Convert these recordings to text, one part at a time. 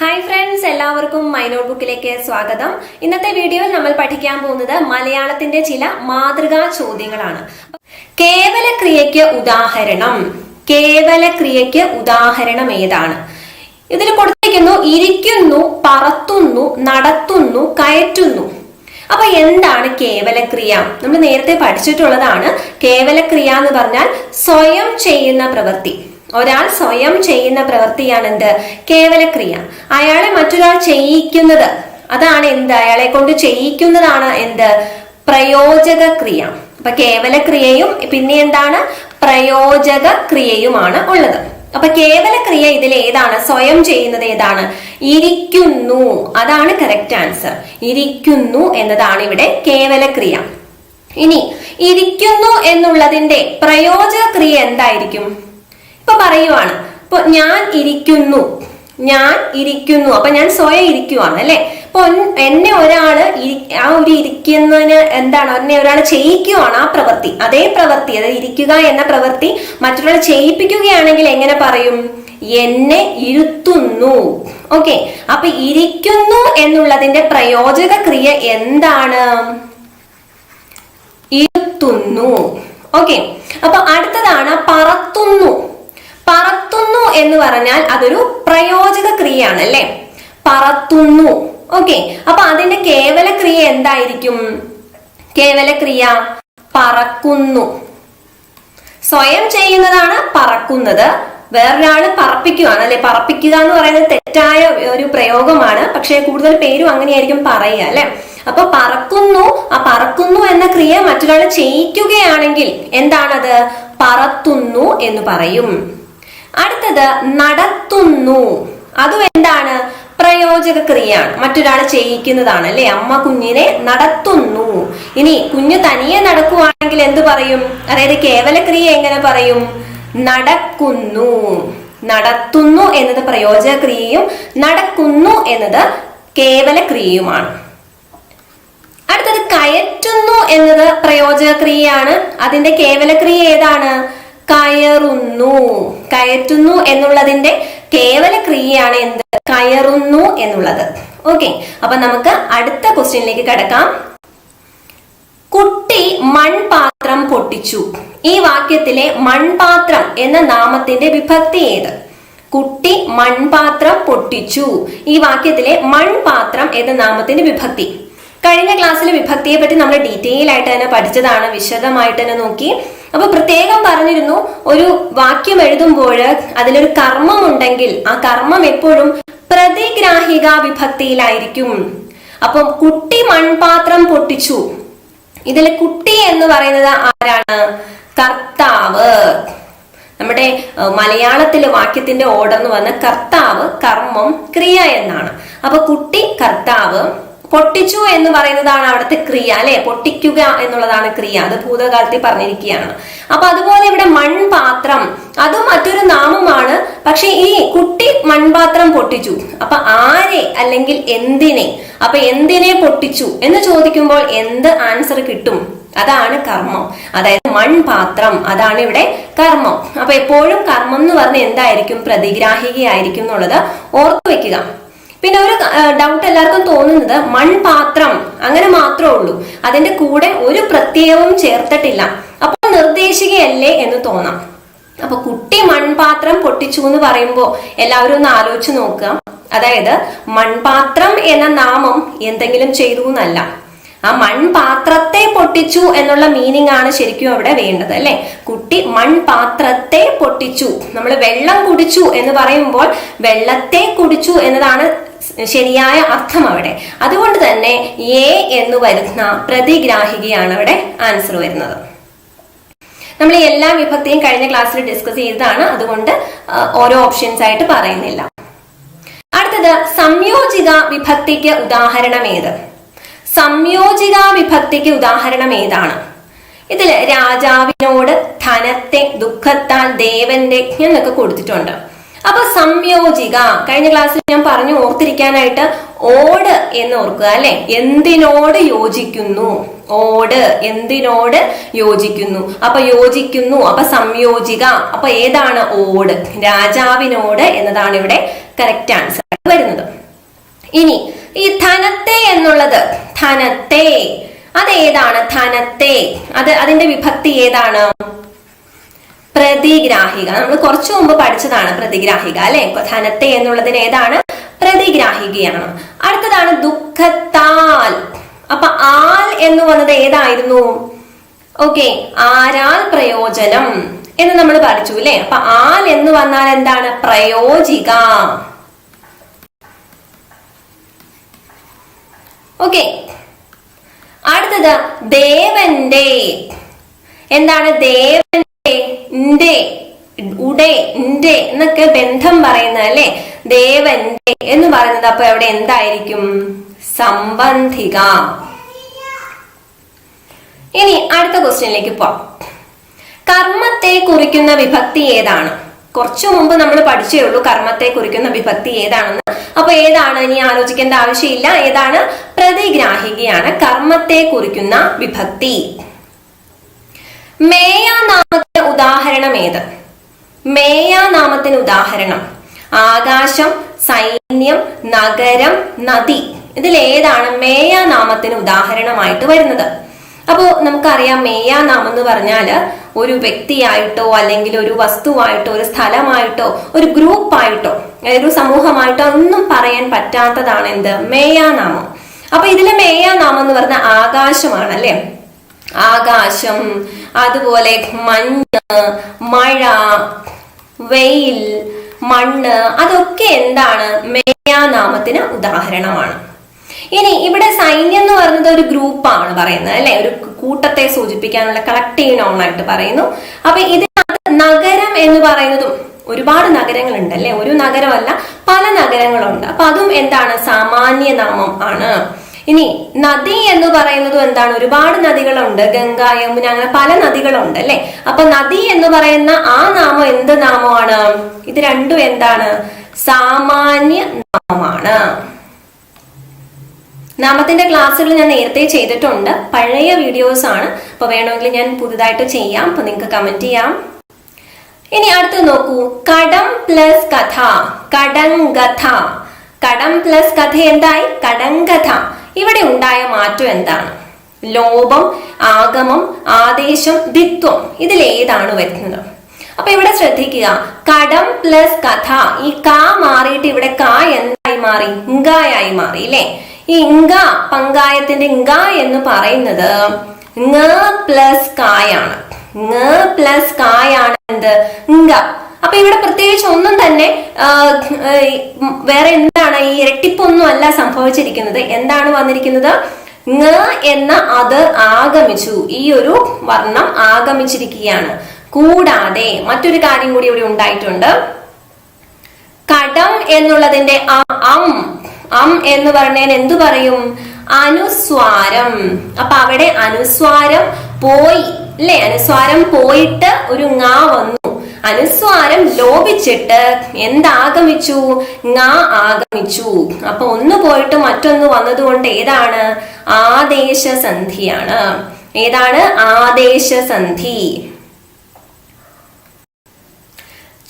Hi friends എല്ലാവർക്കും my note ബുക്കിലേക്ക് സ്വാഗതം. ഇന്നത്തെ വീഡിയോയിൽ നമ്മൾ പഠിക്കാൻ പോകുന്നത് മലയാളത്തിന്റെ ചില മാതൃകാ ചോദ്യങ്ങളാണ്. കേവല ക്രിയയ്ക്ക് ഉദാഹരണം. കേവല ക്രിയയ്ക്ക് ഉദാഹരണം ഏതാണ്? ഇതിൽ കൊടുത്തിരിക്കുന്നു ഇരിക്കുന്നു പറത്തുന്നു നടത്തുന്നു കയറ്റുന്നു. അപ്പൊ എന്താണ് കേവലക്രിയ? നമ്മൾ നേരത്തെ പഠിച്ചിട്ടുള്ളതാണ് കേവലക്രിയ എന്ന് പറഞ്ഞാൽ സ്വയം ചെയ്യുന്ന പ്രവൃത്തി. ഒരാൾ സ്വയം ചെയ്യുന്ന പ്രവൃത്തിയാണ് എന്ത് കേവലക്രിയ. അയാളെ മറ്റൊരാൾ ചെയ്യിക്കുന്നത്. അതാണ് എന്ത്? അയാളെ കൊണ്ട് ചെയ്യിക്കുന്നതാണ് എന്ത്? പ്രയോജക ക്രിയ അപ്പൊ കേവലക്രിയയും പിന്നെ എന്താണ്? പ്രയോജക ക്രിയയുമാണ് ഉള്ളത്. അപ്പൊ കേവലക്രിയ ഇതിൽ ഏതാണ്? സ്വയം ചെയ്യുന്നത് ഏതാണ്? ഇരിക്കുന്നു. അതാണ് കറക്റ്റ് ആൻസർ ഇരിക്കുന്നു എന്നതാണ് ഇവിടെ കേവലക്രിയ. ഇനി ഇരിക്കുന്നു എന്നുള്ളതിന്റെ പ്രയോജക ക്രിയ എന്തായിരിക്കും? ഇപ്പൊ പറയുവാണ്. ഇപ്പൊ ഞാൻ ഇരിക്കുന്നു. ഞാൻ ഇരിക്കുന്നു. അപ്പൊ ഞാൻ സ്വയം ഇരിക്കുവാണ് അല്ലെ? അപ്പൊ എന്നെ ഒരാൾ ആ ഒരു ഇരിക്കുന്നതിന് എന്താണ്? എന്നെ ഒരാൾ ചെയ്യിക്കുവാണ് ആ പ്രവൃത്തി. അതേ പ്രവൃത്തി അതായത് ഇരിക്കുക എന്ന പ്രവൃത്തി മറ്റൊരാൾ ചെയ്യിപ്പിക്കുകയാണെങ്കിൽ എങ്ങനെ പറയും? എന്നെ ഇരുത്തുന്നു. ഓക്കെ. അപ്പൊ ഇരിക്കുന്നു എന്നുള്ളതിന്റെ പ്രയോജക ക്രിയ എന്താണ്? ഇരുത്തുന്നു. ഓക്കെ. അപ്പൊ അടുത്തതാണ് പറത്തുന്നു. പറത്തുന്നു എന്ന് പറഞ്ഞാൽ അതൊരു പ്രയോജക ക്രിയയാണ് അല്ലെ പറത്തുന്നു. ഓക്കെ അപ്പൊ അതിന്റെ കേവല ക്രിയ എന്തായിരിക്കും? കേവല ക്രിയ പറക്കുന്നു. സ്വയം ചെയ്യുന്നതാണ് പറക്കുന്നത്. വേറൊരാൾ പറപ്പിക്കുകയാണ്. അല്ലെ? പറപ്പിക്കുക എന്ന് പറയുന്നത് തെറ്റായ ഒരു പ്രയോഗമാണ്. പക്ഷെ കൂടുതൽ പേരും അങ്ങനെയായിരിക്കും പറയുക അല്ലെ? അപ്പൊ പറക്കുന്നു ആ പറക്കുന്നു എന്ന ക്രിയ മറ്റൊരാൾ ചെയ്യിക്കുകയാണെങ്കിൽ എന്താണത്? പറത്തുന്നു എന്ന് പറയും. അടുത്തത് നടത്തുന്നു. അതും എന്താണ് പ്രയോജക ക്രിയയാണ് മറ്റൊരാൾ ചെയ്യിക്കുന്നതാണ് അല്ലെ? അമ്മ കുഞ്ഞിനെ നടത്തുന്നു. ഇനി കുഞ്ഞ് തനിയെ നടക്കുവാണെങ്കിൽ എന്ത് പറയും? അതായത് കേവല ക്രിയ എങ്ങനെ പറയും? നടക്കുന്നു. നടത്തുന്നു എന്നത് പ്രയോജക ക്രിയയും നടക്കുന്നു എന്നത് കേവല ക്രിയയുമാണ് അടുത്തത് കയറ്റുന്നു എന്നത് പ്രയോജക ക്രിയയാണ് അതിന്റെ കേവല ക്രിയ ഏതാണ്? കയറുന്നു. കയറ്റുന്നു എന്നുള്ളതിന്റെ കേവല ക്രിയയാണ് എന്ത്? കയറുന്നു എന്നുള്ളത്. ഓക്കെ അപ്പൊ നമുക്ക് അടുത്ത ക്വസ്റ്റ്യനിലേക്ക് കിടക്കാം. കുട്ടി മൺപാത്രം പൊട്ടിച്ചു. ഈ വാക്യത്തിലെ മൺപാത്രം എന്ന നാമത്തിന്റെ വിഭക്തി ഏത്? കുട്ടി മൺപാത്രം പൊട്ടിച്ചു. ഈ വാക്യത്തിലെ മൺപാത്രം എന്ന നാമത്തിന്റെ വിഭക്തി. കഴിഞ്ഞ ക്ലാസ്സിലെ വിഭക്തിയെ പറ്റി നമ്മൾ ഡീറ്റെയിൽ ആയിട്ട് തന്നെ പഠിച്ചതാണ്. വിശദമായിട്ട് തന്നെ നോക്കി. അപ്പൊ പ്രത്യേകം പറഞ്ഞിരുന്നു ഒരു വാക്യം എഴുതുമ്പോൾ അതിലൊരു കർമ്മം ഉണ്ടെങ്കിൽ ആ കർമ്മം എപ്പോഴും പ്രതിഗ്രാഹിക വിഭക്തിയിലായിരിക്കും. അപ്പം കുട്ടി മൺപാത്രം പൊട്ടിച്ചു. ഇതിൽ കുട്ടി എന്ന് പറയുന്നത് ആരാണ്? കർത്താവ്. നമ്മുടെ മലയാളത്തിലെ വാക്യത്തിന്റെ ഓർഡർ എന്ന് കർത്താവ് കർമ്മം ക്രിയ എന്നാണ്. അപ്പൊ കുട്ടി കർത്താവ് പൊട്ടിച്ചു എന്ന് പറയുന്നതാണ് അവിടുത്തെ ക്രിയ അല്ലെ? പൊട്ടിക്കുക എന്നുള്ളതാണ് ക്രിയ. അത് ഭൂതകാലത്തിൽ പറഞ്ഞിരിക്കുകയാണ്. അപ്പൊ അതുപോലെ ഇവിടെ മൺപാത്രം അതും മറ്റൊരു നാമമാണ്. പക്ഷെ ഈ കുട്ടി മൺപാത്രം പൊട്ടിച്ചു. അപ്പൊ ആരെ അല്ലെങ്കിൽ എന്തിനെ? അപ്പൊ എന്തിനെ പൊട്ടിച്ചു എന്ന് ചോദിക്കുമ്പോൾ എന്ത് ആൻസർ കിട്ടും? അതാണ് കർമ്മം. അതായത് മൺപാത്രം അതാണ് ഇവിടെ കർമ്മം. അപ്പൊ എപ്പോഴും കർമ്മം എന്ന് പറഞ്ഞ് എന്തായിരിക്കും? പ്രതിഗ്രാഹികയായിരിക്കും എന്നുള്ളത് ഓർത്തു വെക്കുക. പിന്നെ ഒരു ഡൗട്ട് എല്ലാവർക്കും തോന്നുന്നത് മൺപാത്രം അങ്ങനെ മാത്രമേ ഉള്ളൂ. അതിന്റെ കൂടെ ഒരു പ്രത്യയവും ചേർത്തിട്ടില്ല. അപ്പോൾ നിർദ്ദേശികയല്ലേ എന്ന് തോന്നാം. അപ്പൊ കുട്ടി മൺപാത്രം പൊട്ടിച്ചു എന്ന് പറയുമ്പോൾ എല്ലാവരും ഒന്ന് ആലോചിച്ചു നോക്കുക. അതായത് മൺപാത്രം എന്ന നാമം എന്തെങ്കിലും ചെയ്തു എന്നല്ല. ആ മൺപാത്രത്തെ പൊട്ടിച്ചു എന്നുള്ള മീനിങ് ആണ് ശരിക്കും അവിടെ വേണ്ടത് അല്ലെ? കുട്ടി മൺപാത്രത്തെ പൊട്ടിച്ചു. നമ്മൾ വെള്ളം കുടിച്ചു എന്ന് പറയുമ്പോൾ വെള്ളത്തെ കുടിച്ചു എന്നതാണ് ശരിയായ അർത്ഥം അവിടെ. അതുകൊണ്ട് തന്നെ എ എന്ന് വരുന്ന പ്രതിഗ്രാഹികയാണ് അവിടെ ആൻസർ വരുന്നത്. നമ്മൾ എല്ലാ വിഭക്തിയും കഴിഞ്ഞ ക്ലാസ്സിൽ ഡിസ്കസ് ചെയ്തതാണ്. അതുകൊണ്ട് ഓരോ ഓപ്ഷൻസ് ആയിട്ട് പറയുന്നില്ല. അടുത്തത് സംയോജിത വിഭക്തിക്ക് ഉദാഹരണം ഏത്? സംയോജിത വിഭക്തിക്ക് ഉദാഹരണം ഏതാണ്? ഇതിൽ രാജാവിനോട് ധനത്തെ ദുഃഖത്താൽ ദേവന്റെ എന്നൊക്കെ കൊടുത്തിട്ടുണ്ട്. അപ്പൊ സംയോജിക. കഴിഞ്ഞ ക്ലാസ്സിൽ ഞാൻ പറഞ്ഞു ഓർത്തിരിക്കാനായിട്ട് ഓട് എന്ന് ഓർക്കുക അല്ലെ? എന്തിനോട് യോജിക്കുന്നു? ഓട് എന്തിനോട് യോജിക്കുന്നു? അപ്പൊ യോജിക്കുന്നു അപ്പൊ സംയോജിക. അപ്പൊ ഏതാണ് ഓട്? രാജാവിനോട് എന്നതാണ് ഇവിടെ കറക്റ്റ് ആൻസർ വരുന്നത്. ഇനി ഈ ധനത്തെ എന്നുള്ളത് ധനത്തെ. അതേതാണ് ധനത്തെ. അത് അതിന്റെ വിഭക്തി ഏതാണ്? പ്രതിഗ്രാഹിക. നമ്മൾ കുറച്ചു മുമ്പ് പഠിച്ചതാണ് പ്രതിഗ്രാഹിക അല്ലെ? ധനത്തെ എന്നുള്ളതിന് ഏതാണ്? പ്രതിഗ്രാഹികയാണ്. അടുത്തതാണ് ദുഃഖത്താൽ. അപ്പൊ ആൽ എന്ന് വന്നത് ഏതായിരുന്നു? ഓക്കെ ആരാൽ പ്രയോജനം എന്ന് നമ്മൾ പഠിച്ചു അല്ലെ? അപ്പൊ ആൽ എന്ന് വന്നാൽ എന്താണ്? പ്രയോജിക. ഓക്കെ അടുത്തത് ദേവന്റെ. എന്താണ് ദേവന്റെ ന്റെ ഉടെ ന്റെ എന്നൊക്കെ ബന്ധം പറയുന്നത് അല്ലെ? ദേവന്റെ എന്ന് പറയുന്നത് അപ്പൊ അവിടെ എന്തായിരിക്കും? സംബന്ധിക. ഇനി അടുത്ത ക്വസ്റ്റ്യനിലേക്ക് പോവാം. കർമ്മത്തെ കുറിക്കുന്ന വിഭക്തി ഏതാണ്? കുറച്ചു മുമ്പ് നമ്മൾ പഠിച്ചേ ഉള്ളൂ കർമ്മത്തെ കുറിക്കുന്ന വിഭക്തി ഏതാണെന്ന്. അപ്പൊ ഏതാണ്? ഇനി ആലോചിക്കേണ്ട ആവശ്യമില്ല. ഏതാണ്? പ്രതിഗ്രാഹികയാണ് കർമ്മത്തെ കുറിക്കുന്ന വിഭക്തി. മേയാനാമത്തിന് ഉദാഹരണം ഏത്? മേയാനാമത്തിന് ഉദാഹരണം. ആകാശം സൈന്യം നഗരം നദി. ഇതിൽ ഏതാണ് മേയാനാമത്തിന് ഉദാഹരണമായിട്ട് വരുന്നത്? അപ്പോ നമുക്കറിയാം മേയാനാമം എന്ന് പറഞ്ഞാൽ ഒരു വ്യക്തിയായിട്ടോ അല്ലെങ്കിൽ ഒരു വസ്തുവായിട്ടോ ഒരു സ്ഥലമായിട്ടോ ഒരു ഗ്രൂപ്പായിട്ടോ ഒരു സമൂഹമായിട്ടോ ഒന്നും പറയാൻ പറ്റാത്തതാണ് എന്ത്? മേയാനാമം. അപ്പൊ ഇതിലെ മേയാനാമം എന്ന് പറഞ്ഞ ആകാശമാണ് അല്ലെ? ആകാശം അതുപോലെ മഞ്ഞ് മഴ വെയിൽ മണ്ണ് അതൊക്കെ എന്താണ്? മേയാനാമത്തിന് ഉദാഹരണമാണ്. ഇനി ഇവിടെ സൈന്യം എന്ന് പറയുന്നത് ഒരു ഗ്രൂപ്പാണ് പറയുന്നത് അല്ലെ? ഒരു കൂട്ടത്തെ സൂചിപ്പിക്കാനുള്ള കളക്റ്റീവ് നോൺ ആയിട്ട് പറയുന്നു. അപ്പൊ ഇതിനകത്ത് നഗരം എന്ന് പറയുന്നതും ഒരുപാട് നഗരങ്ങളുണ്ട് അല്ലെ? ഒരു നഗരമല്ല പല നഗരങ്ങളുണ്ട്. അപ്പൊ അതും എന്താണ്? സാമാന്യ നാമം ആണ്. ഇനി നദി എന്ന് പറയുന്നതും എന്താണ്? ഒരുപാട് നദികളുണ്ട്. ഗംഗ യമുന അങ്ങനെ പല നദികളുണ്ട് അല്ലെ? അപ്പൊ നദി എന്ന് പറയുന്ന ആ നാമം എന്ത് നാമമാണ്? ഇത് രണ്ടും എന്താണ്? സാമാന്യ നാമമാണ്. നാമത്തിന്റെ ക്ലാസ്സുകൾ ഞാൻ നേരത്തെ ചെയ്തിട്ടുണ്ട്. പഴയ വീഡിയോസ് ആണ്. അപ്പൊ വേണമെങ്കിൽ ഞാൻ പുതുതായിട്ട് ചെയ്യാം. അപ്പൊ നിങ്ങൾക്ക് കമന്റ് ചെയ്യാം. ഇനി അടുത്ത് നോക്കൂ. കടം പ്ലസ് കഥ. കടങ്കഥ കടം പ്ലസ് കഥ എന്തായി? കടങ്കഥ ഇവിടെ ഉണ്ടായ മാറ്റം എന്താണ്? ലോപം ആഗമം ആദേശം ദിത്വം ഇതിൽ ഏതാണ് വരുന്നത്. അപ്പൊ ഇവിടെ ശ്രദ്ധിക്കുക. കടം പ്ലസ് കഥ. ഈ കാ മാറിയിട്ട് ഇവിടെ കാ എന്തായി മാറി? ഇങ്കായായി മാറി അല്ലേ ഈ ഇങ്ക പങ്കായത്തിന്റെ ഇങ്ക എന്ന് പറയുന്നത് പ്ലസ് കായാണ് പ്ലസ് കായാണ് എന്ത് ങ്ക. അപ്പൊ ഇവിടെ പ്രത്യേകിച്ച് ഒന്നും തന്നെ വേറെ എന്താണ് ഈ ഇരട്ടിപ്പൊന്നും അല്ല സംഭവിച്ചിരിക്കുന്നത്. എന്താണ് വന്നിരിക്കുന്നത്? ങ എന്ന അത് ആഗമിച്ചു. ഈ ഒരു വർണം ആഗമിച്ചിരിക്കുകയാണ്. കൂടാതെ മറ്റൊരു കാര്യം കൂടി ഇവിടെ ഉണ്ടായിട്ടുണ്ട്. കടം എന്നുള്ളതിന്റെ അം അം എന്ന് പറഞ്ഞാൽ എന്തു പറയും? അനുസ്വാരം. അപ്പൊ അവിടെ അനുസ്വാരം പോയി. അല്ലെ? അനുസ്വാരം പോയിട്ട് ഒരു ങാ വന്നു. അനുസ്വാരം ലോപിച്ചിട്ട് എന്താഗമിച്ചു? ങാ ആഗമിച്ചു. അപ്പൊ ഒന്ന് പോയിട്ട് മറ്റൊന്ന് വന്നതുകൊണ്ട് ഏതാണ്? ആദേശ ആദേശസന്ധിയാണ്. ഏതാണ്? ആദേശസന്ധി.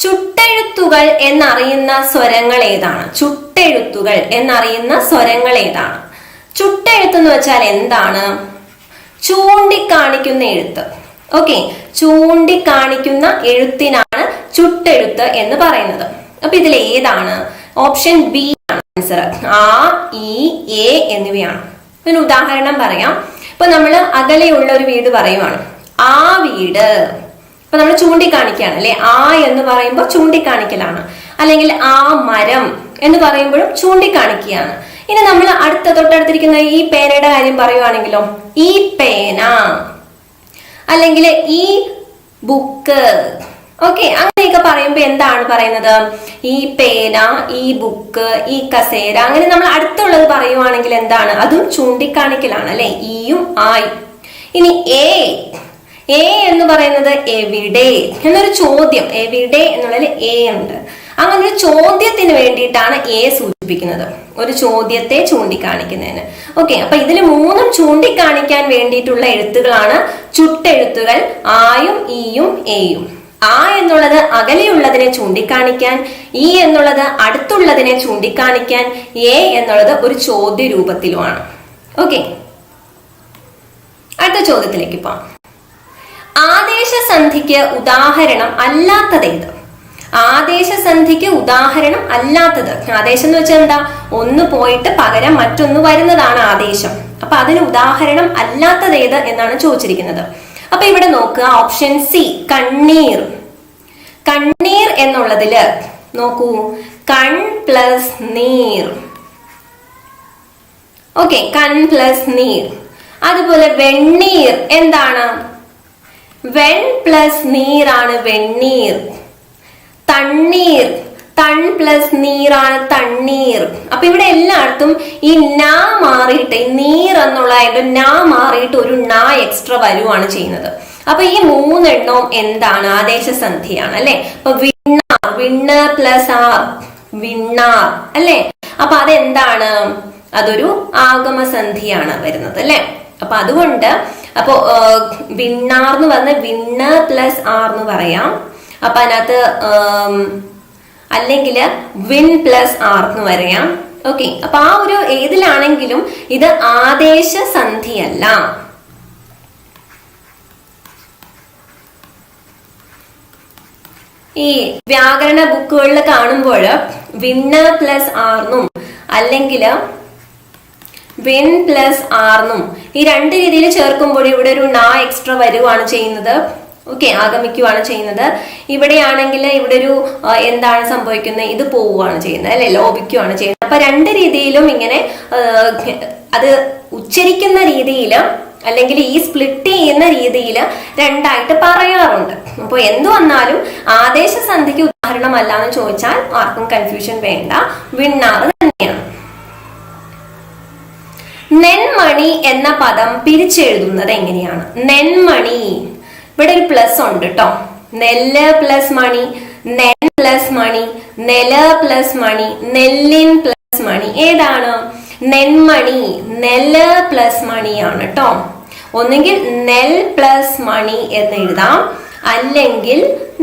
ചുട്ടെഴുത്തുകൾ എന്നറിയുന്ന സ്വരങ്ങൾ ഏതാണ്? ചുട്ടെഴുത്തുകൾ എന്നറിയുന്ന സ്വരങ്ങൾ ഏതാണ്? ചുട്ടെഴുത്ത് എന്ന് വെച്ചാൽ എന്താണ്? ചൂണ്ടിക്കാണിക്കുന്ന എഴുത്ത്. ഓക്കെ ചൂണ്ടിക്കാണിക്കുന്ന എഴുത്തിനാണ് ചുട്ടെഴുത്ത് എന്ന് പറയുന്നത്. അപ്പൊ ഇതിൽ ഏതാണ്? ഓപ്ഷൻ ബി ആണ് ആൻസർ ആ ഇ എ എന്നിവയാണ്. ഒരു ഉദാഹരണം പറയാം. ഇപ്പൊ നമ്മൾ അകലെയുള്ള ഒരു വീട് പറയുവാണ്. ആ വീട്. ഇപ്പൊ നമ്മൾ ചൂണ്ടിക്കാണിക്കുകയാണ് അല്ലെ? ആ എന്ന് പറയുമ്പോൾ ചൂണ്ടിക്കാണിക്കലാണ്. അല്ലെങ്കിൽ ആ മരം എന്ന് പറയുമ്പോഴും ചൂണ്ടിക്കാണിക്കുകയാണ്. ഇനി നമ്മൾ അടുത്ത തൊട്ടടുത്തിരിക്കുന്ന ഈ പേനയുടെ കാര്യം പറയുവാണെങ്കിലോ? ഈ പേന. അല്ലെങ്കിൽ ഈ ബുക്ക്. ഓക്കെ അങ്ങനെയൊക്കെ പറയുമ്പോൾ എന്താണ് പറയുന്നത്? ഈ പേന ഈ ബുക്ക് ഈ കസേര അങ്ങനെ നമ്മൾ അടുത്തുള്ളത് പറയുവാണെങ്കിൽ എന്താണ്? അതും ചൂണ്ടിക്കാണിക്കലാണ് അല്ലെ? ഈയും ആയി. ഇനി എ എ എന്ന് പറയുന്നത് എവിടെ? എന്നൊരു ചോദ്യം. എവിടെ എന്നുള്ളതിൽ എ ഉണ്ട്. അങ്ങനെ ഒരു ചോദ്യത്തിന് വേണ്ടിയിട്ടാണ് എ സൂചിപ്പിക്കുന്നത്. ഒരു ചോദ്യത്തെ ചൂണ്ടിക്കാണിക്കുന്നതിന്. ഓക്കെ അപ്പൊ ഇതിൽ മൂന്നും ചൂണ്ടിക്കാണിക്കാൻ വേണ്ടിയിട്ടുള്ള എഴുത്തുകളാണ് ചുട്ടെഴുത്തുകൾ ആയും ഈയും എയും ആ എന്നുള്ളത് അകലെയുള്ളതിനെ ചൂണ്ടിക്കാണിക്കാൻ ഈ എന്നുള്ളത് അടുത്തുള്ളതിനെ ചൂണ്ടിക്കാണിക്കാൻ എ എന്നുള്ളത് ഒരു ചോദ്യ രൂപത്തിലുമാണ് ഓക്കെ അടുത്ത ചോദ്യത്തിലേക്ക് പോവാം. ആദേശസന്ധിക്ക് ഉദാഹരണം അല്ലാത്തതേത് ആദേശസന്ധിക്ക് ഉദാഹരണം അല്ലാത്തത്. ആദേശം എന്ന് വെച്ചാൽ എന്താ? ഒന്ന് പോയിട്ട് പകരം മറ്റൊന്ന് വരുന്നതാണ് ആദേശം. അപ്പൊ അതിന് ഉദാഹരണം അല്ലാത്തത് ഏത് എന്നാണ് ചോദിച്ചിരിക്കുന്നത്. അപ്പൊ ഇവിടെ നോക്കുക ഓപ്ഷൻ സി കണ്ണീർ. കണ്ണീർ എന്നുള്ളതിൽ നോക്കൂ കൺ പ്ലസ് നീർ. ഓക്കെ കൺ പ്ലസ് നീർ. അതുപോലെ വെണ്ണീർ എന്താണ്? വെൺ പ്ലസ് നീറാണ് വെണ്ണീർ. തണ്ണീർ. തൺ പ്ലസ് നീറാണ് തണ്ണീർ. അപ്പൊ ഇവിടെ എല്ലായിടത്തും ഈ നാ മാറിയിട്ട് നീർ എന്നുള്ള നാ മാറിയിട്ട് ഒരു നാ എക്സ്ട്രാ വരുവാണ് ചെയ്യുന്നത്. അപ്പൊ ഈ മൂന്നെണ്ണവും എന്താണ്? ആദേശസന്ധിയാണ് അല്ലെ? അപ്പൊ വിണ്ണാർ വിണ്ണർ പ്ലസ് ആർ വിണ്ണാർ അല്ലെ? അപ്പൊ അതെന്താണ്? അതൊരു ആഗമസന്ധിയാണ് വരുന്നത് അല്ലെ? അപ്പൊ അതുകൊണ്ട് അപ്പോ വിണ്ണാർ എന്ന് പറഞ്ഞ വിണ്ണർ പ്ലസ് ആർ എന്ന് പറയാം. അപ്പൊ അതിനകത്ത് അല്ലെങ്കിൽ വിൻ പ്ലസ് ആർ എന്ന് പറയാം. ഓക്കെ അപ്പൊ ആ ഒരു ഏതിലാണെങ്കിലും ഇത് ആദേശ സന്ധിയല്ല. ഈ വ്യാകരണ ബുക്കുകളിൽ കാണുമ്പോൾ വിന്നർ പ്ലസ് ആർന്നും അല്ലെങ്കിൽ വിൻ പ്ലസ് ആർന്നും ഈ രണ്ട് രീതിയിൽ ചേർക്കുമ്പോൾ ഇവിടെ ഒരു നാ എക്സ്ട്രാ വരുവാണ് ചെയ്യുന്നത്. ഓക്കെ ആഗമിക്കുവാണ് ചെയ്യുന്നത്. ഇവിടെയാണെങ്കിൽ ഇവിടെ ഒരു എന്താണ് സംഭവിക്കുന്നത്? ഇത് പോവുകയാണ് ചെയ്യുന്നത് അല്ലെ? ലോപിക്കുവാണ് ചെയ്യുന്നത്. അപ്പൊ രണ്ട് രീതിയിലും ഇങ്ങനെ അത് ഉച്ചരിക്കുന്ന രീതിയിൽ അല്ലെങ്കിൽ ഈ സ്പ്ലിറ്റ് ചെയ്യുന്ന രീതിയിൽ രണ്ടായിട്ട് പറയാറുണ്ട്. അപ്പോൾ എന്തു വന്നാലും ആദേശ സന്ധിക്ക് ഉദാഹരണമല്ല എന്ന് ചോദിച്ചാൽ ആർക്കും കൺഫ്യൂഷൻ വേണ്ട. വിണ്ണാറ് തന്നെയാണ്. നെന്മണി എന്ന പദം പിരിച്ചെഴുതുന്നത് എങ്ങനെയാണ്? നെന്മണി. ഇവിടെ ഒരു പ്ലസ് ഉണ്ട് കേട്ടോ നെല്ല് പ്ലസ് മണി നെൻ പ്ലസ് മണി നെല പ്ലസ് മണി നെല്ലിൻ പ്ലസ് മണി. ഏതാണ്? നെന്മണി നെല്ല് പ്ലസ് മണിയാണ് കേട്ടോ ഒന്നെങ്കിൽ നെൽ പ്ലസ് മണി എന്ന് എഴുതാം. അല്ലെങ്കിൽ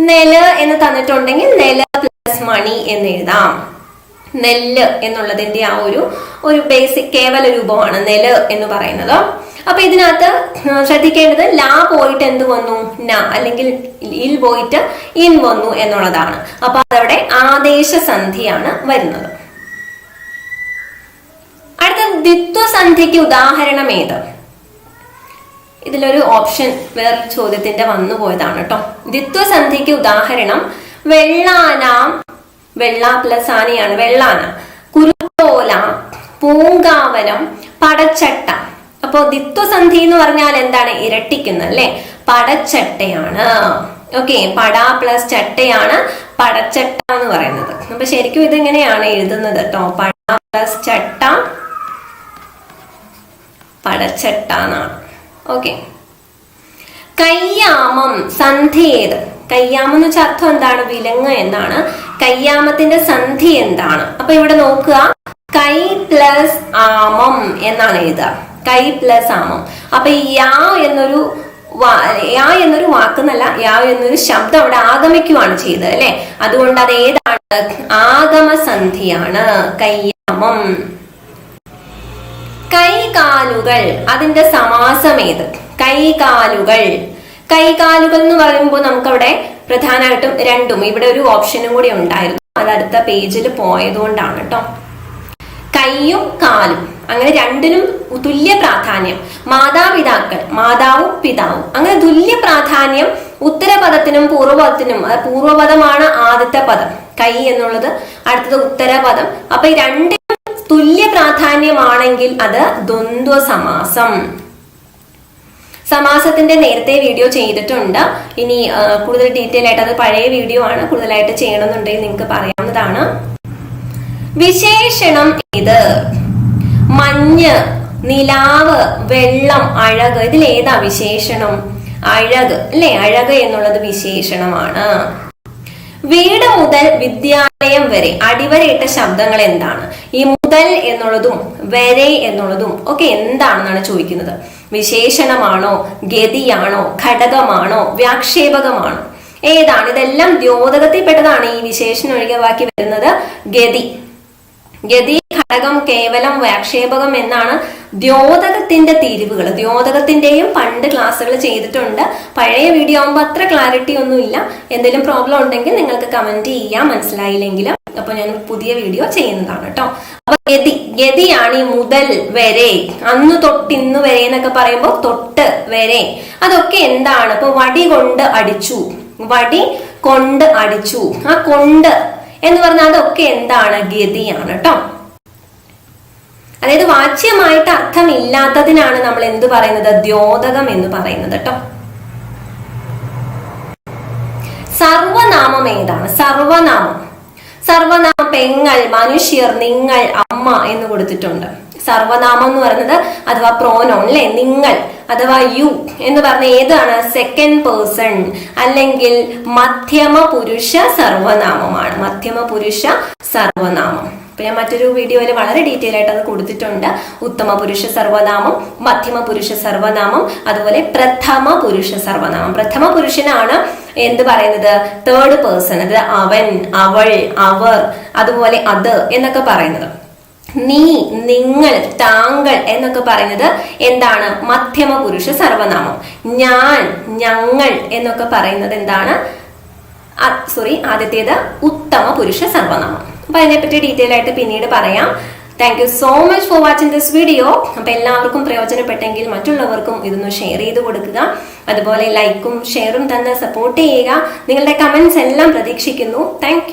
നെൽ എന്ന് തന്നിട്ടുണ്ടെങ്കിൽ നെല പ്ലസ് മണി എന്ന് എഴുതാം. നെല്ല് എന്നുള്ളതിന്റെ ആ ഒരു ഒരു ബേസിക് കേവല രൂപമാണ് നെൽ എന്ന് പറയുന്നത്. അപ്പൊ ഇതിനകത്ത് ശ്രദ്ധിക്കേണ്ടത് ലാ പോയിട്ട് എന്ത് വന്നു? ന അല്ലെങ്കിൽ ഇൽ പോയിട്ട് ഇൻ വന്നു എന്നുള്ളതാണ്. അപ്പൊ അതവിടെ ആദേശ സന്ധിയാണ് വരുന്നത്. അടുത്ത ദ്വിത്വസന്ധിക്ക് ഉദാഹരണം ഏത്? ഇതിലൊരു ഓപ്ഷൻ വേറെ ചോദ്യത്തിന്റെ വന്നു പോയതാണ് കേട്ടോ ദ്വിത്വസന്ധിക്ക് ഉദാഹരണം വെള്ളാന വെള്ള പ്ലസ് ആനയാണ് വെള്ളാന. കുരുത്തോല പൂങ്കാവനം പടച്ചട്ട. അപ്പോ ദിത്വസന്ധി എന്ന് പറഞ്ഞാൽ എന്താണ്? ഇരട്ടിക്കുന്നത് അല്ലെ? പടച്ചട്ടയാണ്. ഓക്കെ പട പ്ലസ് ചട്ടയാണ് പടച്ചട്ട എന്ന് പറയുന്നത്. അപ്പൊ ശരിക്കും ഇതെങ്ങനെയാണ് എഴുതുന്നത് കേട്ടോ പട പ്ലസ് ചട്ട പടച്ചട്ട എന്നാണ്. ഓക്കെ. കയ്യാമം സന്ധിയേത് കയ്യാമം എന്ന് വെച്ചാൽ അർത്ഥം എന്താണ്? വിലങ്ങ് എന്നാണ്. കയ്യാമത്തിന്റെ സന്ധി എന്താണ്? അപ്പൊ ഇവിടെ നോക്കുക. കൈ പ്ലസ് ആമം എന്നാണ് എഴുതുക. കൈ പ്ലസ് ആമം. അപ്പൊ യാ എന്നൊരു യാ എന്നൊരു വാക്കെന്നല്ല യാ എന്നൊരു ശബ്ദം അവിടെ ആഗമിക്കുവാണ് ചെയ്തത് അല്ലെ? അതുകൊണ്ട് അത് ഏതാണ്? ആഗമസന്ധിയാണ്. കയ്യാമം കൈകാലുകൾ അതിന്റെ സമാസം ഏത്? കൈകാലുകൾ കൈകാലുകൾ എന്ന് പറയുമ്പോൾ നമുക്കവിടെ പ്രധാനമായിട്ടും രണ്ടും ഇവിടെ ഒരു ഓപ്ഷനും കൂടി ഉണ്ടായിരുന്നു. അത് അടുത്ത പേജിൽ പോയതുകൊണ്ടാണ് കേട്ടോ. കൈയും കാലും. അങ്ങനെ രണ്ടിനും തുല്യ പ്രാധാന്യം. മാതാപിതാക്കൾ മാതാവും പിതാവും. അങ്ങനെ തുല്യ പ്രാധാന്യം ഉത്തരപദത്തിനും പൂർവപദത്തിനും പൂർവപദമാണ് ആദ്യത്തെ പദം. കൈ എന്നുള്ളത് അടുത്തത് ഉത്തരപദം. അപ്പൊ ഈ രണ്ടിനും തുല്യ പ്രാധാന്യമാണെങ്കിൽ അത് ദ്വന്ദ്വ സമാസം സമാസത്തിന്റെ നേരത്തെ വീഡിയോ ചെയ്തിട്ടുണ്ട്. ഇനി കൂടുതൽ ഡീറ്റെയിൽ ആയിട്ട് അത് പഴയ വീഡിയോ ആണ്. കൂടുതലായിട്ട് ചെയ്യണമെന്നുണ്ടെങ്കിൽ നിങ്ങൾക്ക് പറയാവുന്നതാണ്. വിശേഷണം ഇത്. മഞ്ഞ് നിലാവ് വെള്ളം അഴക്. ഇതിൽ ഏതാ വിശേഷണം? അഴക്. അല്ലെ? അഴക് എന്നുള്ളത് വിശേഷണമാണ്. വീട് മുതൽ വിദ്യാലയം വരെ അടിവരയിട്ട ശബ്ദങ്ങൾ എന്താണ്? ഈ മുതൽ എന്നുള്ളതും വരെ എന്നുള്ളതും ഒക്കെ എന്താണെന്നാണ് ചോദിക്കുന്നത്. വിശേഷണമാണോ? ഗതിയാണോ? ഘടകമാണോ? വ്യാക്ഷേപകമാണോ? ഏതാണ്? ഇതെല്ലാം ദ്യോതകത്തിൽപ്പെട്ടതാണ് ഈ വിശേഷണം ഒഴികെ ബാക്കി വരുന്നത് ഗതി. ഗതി ഘടകം കേവലം വ്യാക്ഷേപകം എന്നാണ് ദ്യോതകത്തിന്റെ തിരിവുകൾ ദ്യോതകത്തിന്റെയും പണ്ട് ക്ലാസ്സുകൾ ചെയ്തിട്ടുണ്ട്. പഴയ വീഡിയോ ആകുമ്പോൾ അത്ര ക്ലാരിറ്റി ഒന്നുമില്ല എന്തെങ്കിലും പ്രോബ്ലം ഉണ്ടെങ്കിൽ നിങ്ങൾക്ക് കമന്റ് ചെയ്യാം. മനസ്സിലായില്ലെങ്കിലും അപ്പൊ ഞാൻ പുതിയ വീഡിയോ ചെയ്യുന്നതാണ് കേട്ടോ. അപ്പൊ ഗതി ഗതിയാണ് ഈ മുതൽ വരെ. അന്ന് തൊട്ട് ഇന്ന് വരെ എന്നൊക്കെ പറയുമ്പോൾ തൊട്ട് വരെ. അതൊക്കെ എന്താണ്? ഇപ്പൊ വടി കൊണ്ട് അടിച്ചു. വടി കൊണ്ട് അടിച്ചു. ആ കൊണ്ട് എന്ന് പറഞ്ഞാൽ അതൊക്കെ എന്താണ് ഗതിയാണ് കേട്ടോ അതായത് വാച്യമായിട്ട് അർത്ഥമില്ലാത്തതിനാണ് നമ്മൾ എന്ത് പറയുന്നത്? ദ്യോതകം എന്ന് പറയുന്നത് കേട്ടോ സർവനാമം ഏതാണ്? സർവനാമം. സർവനാമം പെങ്ങൾ മനുഷ്യർ നിങ്ങൾ അമ്മ എന്ന് കൊടുത്തിട്ടുണ്ട്. സർവനാമം എന്ന് പറയുന്നത് അഥവാ പ്രോനോൺ അല്ലെ നിങ്ങൾ അഥവാ യു എന്ന് പറഞ്ഞ ഏതാണ്? സെക്കൻഡ് പേഴ്സൺ അല്ലെങ്കിൽ മധ്യമ പുരുഷ സർവനാമമാണ്. മധ്യമ പുരുഷ സർവനാമം. അപ്പൊ ഞാൻ മറ്റൊരു വീഡിയോയിൽ വളരെ ഡീറ്റെയിൽ ആയിട്ട് അത് കൊടുത്തിട്ടുണ്ട്. ഉത്തമ പുരുഷ സർവനാമം മധ്യമ പുരുഷ സർവനാമം അതുപോലെ പ്രഥമ പുരുഷ സർവനാമം. പ്രഥമ പുരുഷനാണ് എന്ത് പറയുന്നത്? തേർഡ് പേഴ്സൺ അതായത് അവൻ അവൾ അവർ അതുപോലെ അത് എന്നൊക്കെ പറയുന്നത്. നീ നിങ്ങൾ താങ്കൾ എന്നൊക്കെ പറയുന്നത് എന്താണ്? മധ്യമ പുരുഷ സർവനാമം. ഞാൻ ഞങ്ങൾ എന്നൊക്കെ പറയുന്നത് എന്താണ്? സോറി ആദ്യത്തേത് ഉത്തമ പുരുഷ സർവനാമം. അപ്പൊ അതിനെപ്പറ്റി ഡീറ്റെയിൽ ആയിട്ട് പിന്നീട് പറയാം. Thank you so much for watching this video അപ്പൊ എല്ലാവർക്കും പ്രയോജനപ്പെട്ടെങ്കിൽ മറ്റുള്ളവർക്കും ഇതൊന്ന് ഷെയർ ചെയ്ത് കൊടുക്കുക. അതുപോലെ ലൈക്കും ഷെയറും തന്നെ സപ്പോർട്ട് ചെയ്യുക. നിങ്ങളുടെ കമൻസ് എല്ലാം പ്രതീക്ഷിക്കുന്നു. താങ്ക്